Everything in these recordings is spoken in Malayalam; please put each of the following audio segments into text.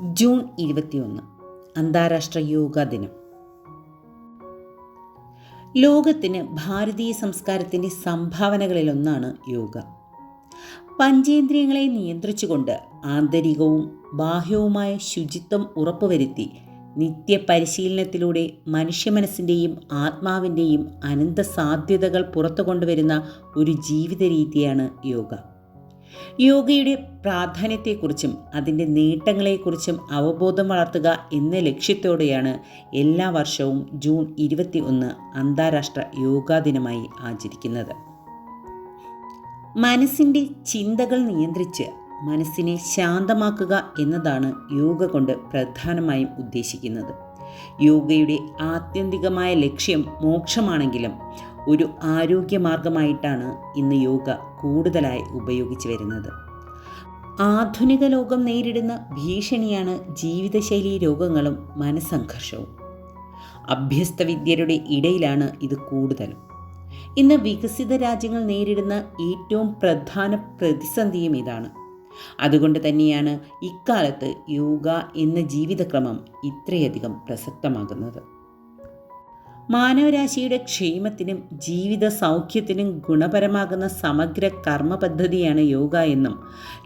ജൂൺ ഇരുപത്തിയൊന്ന് അന്താരാഷ്ട്ര യോഗ ദിനം. ലോകത്തിന് ഭാരതീയ സംസ്കാരത്തിന്റെ സംഭാവനകളിലൊന്നാണ് യോഗ. പഞ്ചേന്ദ്രിയങ്ങളെ നിയന്ത്രിച്ചുകൊണ്ട് ആന്തരികവും ബാഹ്യവുമായ ശുചിത്വം ഉറപ്പുവരുത്തി നിത്യപരിശീലനത്തിലൂടെ മനുഷ്യ മനസ്സിന്റെയും ആത്മാവിന്റെയും അനന്ത സാധ്യതകൾ പുറത്തു കൊണ്ടുവരുന്ന ഒരു ജീവിത രീതിയാണ് യോഗ. യോഗയുടെ പ്രാധാന്യത്തെക്കുറിച്ചും അതിന്റെ നേട്ടങ്ങളെക്കുറിച്ചും അവബോധം വളർത്തുക എന്ന ലക്ഷ്യത്തോടെയാണ് എല്ലാ വർഷവും ജൂൺ ഇരുപത്തി ഒന്ന് അന്താരാഷ്ട്ര യോഗാ ദിനമായി ആചരിക്കുന്നത്. മനസ്സിന്റെ ചിന്തകൾ നിയന്ത്രിച്ച് മനസ്സിനെ ശാന്തമാക്കുക എന്നതാണ് യോഗ കൊണ്ട് പ്രധാനമായും ഉദ്ദേശിക്കുന്നത്. യോഗയുടെ ആത്യന്തികമായ ലക്ഷ്യം മോക്ഷമാണെങ്കിലും ഒരു ആരോഗ്യമാർഗമായിട്ടാണ് ഇന്ന് യോഗ കൂടുതലായി ഉപയോഗിച്ചു വരുന്നത്. ആധുനിക ലോകം നേരിടുന്ന ഭീഷണിയാണ് ജീവിതശൈലി രോഗങ്ങളും മനസ്സംഘർഷവും. അഭ്യസ്ത വിദ്യരുടെ ഇടയിലാണ് ഇത് കൂടുതലും. ഇന്ന് വികസിത രാജ്യങ്ങൾ നേരിടുന്ന ഏറ്റവും പ്രധാന പ്രതിസന്ധിയും ഇതാണ്. അതുകൊണ്ട് തന്നെയാണ് ഇക്കാലത്ത് യോഗ എന്ന ജീവിതക്രമം ഇത്രയധികം പ്രസക്തമാകുന്നത്. മാനവരാശിയുടെ ക്ഷേമത്തിനും ജീവിത സൗഖ്യത്തിനും ഗുണപരമാകുന്ന സമഗ്ര കർമ്മ പദ്ധതിയാണ് യോഗ എന്നും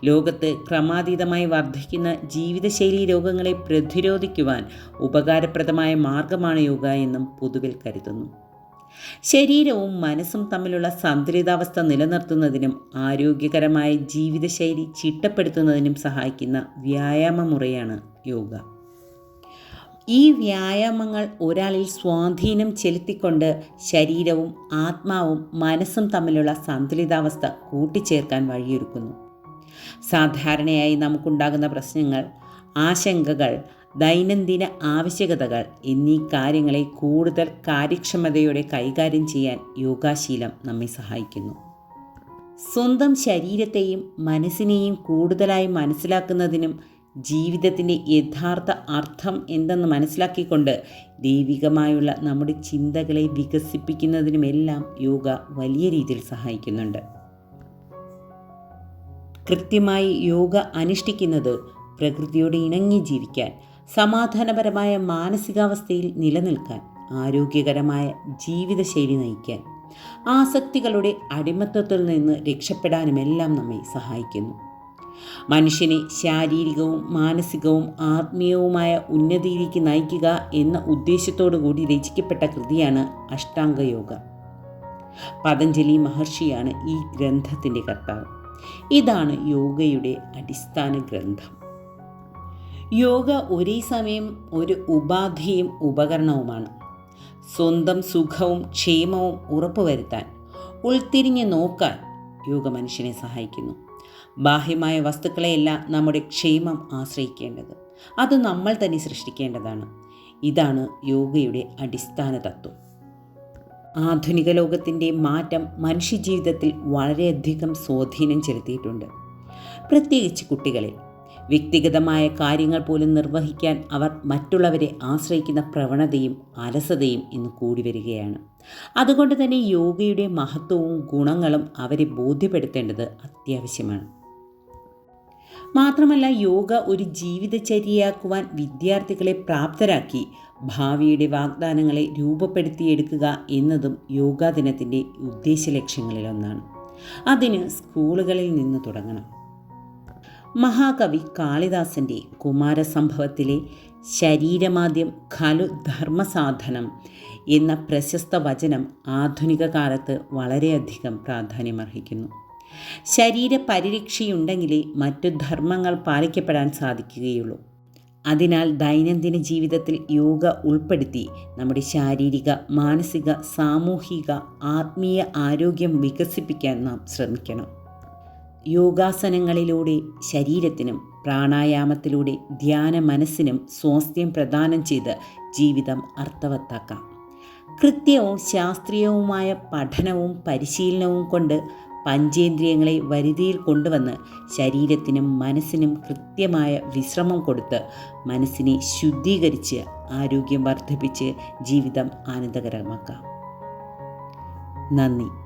ലോകത്ത് ക്രമാതീതമായി വർദ്ധിക്കുന്ന ജീവിതശൈലി രോഗങ്ങളെ പ്രതിരോധിക്കുവാൻ ഉപകാരപ്രദമായ മാർഗമാണ് യോഗ എന്നും പൊതുവിൽ കരുതുന്നു. ശരീരവും മനസ്സും തമ്മിലുള്ള സന്തുലിതാവസ്ഥ നിലനിർത്തുന്നതിനും ആരോഗ്യകരമായ ജീവിതശൈലി ചിട്ടപ്പെടുത്തുന്നതിനും സഹായിക്കുന്ന വ്യായാമ മുറയാണ് യോഗ. ഈ വ്യായാമങ്ങൾ ഒരാളിൽ സ്വാധീനം ചെലുത്തിക്കൊണ്ട് ശരീരവും ആത്മാവും മനസ്സും തമ്മിലുള്ള സന്തുലിതാവസ്ഥ കൂട്ടിച്ചേർക്കാൻ വഴിയൊരുക്കുന്നു. സാധാരണയായി നമുക്കുണ്ടാകുന്ന പ്രശ്നങ്ങൾ ആശങ്കകൾ ദൈനംദിന ആവശ്യകതകൾ എന്നീ കാര്യങ്ങളെ കൂടുതൽ കാര്യക്ഷമതയോടെ കൈകാര്യം ചെയ്യാൻ യോഗാശീലം നമ്മെ സഹായിക്കുന്നു. സ്വന്തം ശരീരത്തെയും മനസ്സിനെയും കൂടുതലായി മനസ്സിലാക്കുന്നതിനും ജീവിതത്തിന്റെ യഥാർത്ഥ അർത്ഥം എന്തെന്ന് മനസ്സിലാക്കിക്കൊണ്ട് ദൈവികമായുള്ള നമ്മുടെ ചിന്തകളെ വികസിപ്പിക്കുന്നതിനുമെല്ലാം യോഗ വലിയ രീതിയിൽ സഹായിക്കുന്നുണ്ട്. കൃത്യമായി യോഗ അനുഷ്ഠിക്കുന്നത് പ്രകൃതിയോട് ഇണങ്ങി ജീവിക്കാൻ സമാധാനപരമായ മാനസികാവസ്ഥയിൽ നിലനിൽക്കാൻ ആരോഗ്യകരമായ ജീവിതശൈലി നയിക്കാൻ ആസക്തികളുടെ അടിമത്തത്തിൽ നിന്ന് രക്ഷപ്പെടാനുമെല്ലാം നമ്മെ സഹായിക്കുന്നു. മനുഷ്യനെ ശാരീരികവും മാനസികവും ആത്മീയവുമായ ഉന്നതിയിലേക്ക് നയിക്കുക എന്ന ഉദ്ദേശത്തോടു കൂടി രചിക്കപ്പെട്ട കൃതിയാണ് അഷ്ടാംഗയോഗ. പതഞ്ജലി മഹർഷിയാണ് ഈ ഗ്രന്ഥത്തിന്റെ കർത്താവ്. ഇതാണ് യോഗയുടെ അടിസ്ഥാന ഗ്രന്ഥം. യോഗ ഒരേ സമയം ഒരു ഉപാധിയും ഉപകരണവുമാണ്. സ്വന്തം സുഖവും ക്ഷേമവും ഉറപ്പുവരുത്താൻ ഉൾത്തിരിഞ്ഞ് നോക്കാൻ യോഗ മനുഷ്യനെ സഹായിക്കുന്നു. ബാഹ്യമായ വസ്തുക്കളെയല്ല നമ്മുടെ ക്ഷേമം ആശ്രയിക്കേണ്ടത്. അത് നമ്മൾ തന്നെ സൃഷ്ടിക്കേണ്ടതാണ്. ഇതാണ് യോഗയുടെ അടിസ്ഥാന തത്വം. ആധുനിക ലോകത്തിന്റെ മാറ്റം മനുഷ്യജീവിതത്തിൽ വളരെയധികം സ്വാധീനം ചെലുത്തിയിട്ടുണ്ട്. പ്രത്യേകിച്ച് കുട്ടികളിൽ. വ്യക്തിഗതമായ കാര്യങ്ങൾ പോലും നിർവഹിക്കാൻ അവർ മറ്റുള്ളവരെ ആശ്രയിക്കുന്ന പ്രവണതയും അലസതയും ഇന്ന് കൂടി വരികയാണ്. അതുകൊണ്ട് തന്നെ യോഗയുടെ മഹത്വവും ഗുണങ്ങളും അവരെ ബോധ്യപ്പെടുത്തേണ്ടത് അത്യാവശ്യമാണ്. മാത്രമല്ല യോഗ ഒരു ജീവിതചര്യയാക്കുവാൻ വിദ്യാർത്ഥികളെ പ്രാപ്തരാക്കി ഭാവിയുടെ വാഗ്ദാനങ്ങളെ രൂപപ്പെടുത്തിയെടുക്കുക എന്നതും യോഗാ ദിനത്തിന്റെ ഉദ്ദേശ ലക്ഷ്യങ്ങളിലൊന്നാണ്. അതിന് സ്കൂളുകളിൽ നിന്ന് തുടങ്ങണം. മഹാകവി കാളിദാസന്റെ കുമാരസംഭവത്തിലെ ശരീരമാദ്യം ഖലു ധർമ്മസാധനം എന്ന പ്രശസ്ത വചനം ആധുനിക കാലത്ത് വളരെയധികം പ്രാധാന്യമർഹിക്കുന്നു. ശരീര പരിരക്ഷയുണ്ടെങ്കിലേ മറ്റു ധർമ്മങ്ങൾ പാലിക്കപ്പെടാൻ സാധിക്കുകയുള്ളൂ. അതിനാൽ ദൈനംദിന ജീവിതത്തിൽ യോഗ ഉൾപ്പെടുത്തി നമ്മുടെ ശാരീരിക മാനസിക സാമൂഹിക ആത്മീയ ആരോഗ്യം വികസിപ്പിക്കാൻ നാം ശ്രമിക്കണം. യോഗാസനങ്ങളിലൂടെ ശരീരത്തിനും പ്രാണായാമത്തിലൂടെ ധ്യാന മനസ്സിനും സ്വാസ്ഥ്യം പ്രദാനം ചെയ്ത് ജീവിതം അർത്ഥവത്താക്കാം. കൃത്യവും ശാസ്ത്രീയവുമായ പഠനവും പരിശീലനവും കൊണ്ട് പഞ്ചേന്ദ്രിയങ്ങളെ വരുതിയിൽ കൊണ്ടുവന്ന് ശരീരത്തിനും മനസ്സിനും കൃത്യമായ വിശ്രമം കൊടുത്ത് മനസ്സിനെ ശുദ്ധീകരിച്ച് ആരോഗ്യം വർദ്ധിപ്പിച്ച് ജീവിതം ആനന്ദകരമാക്കാം. നന്ദി.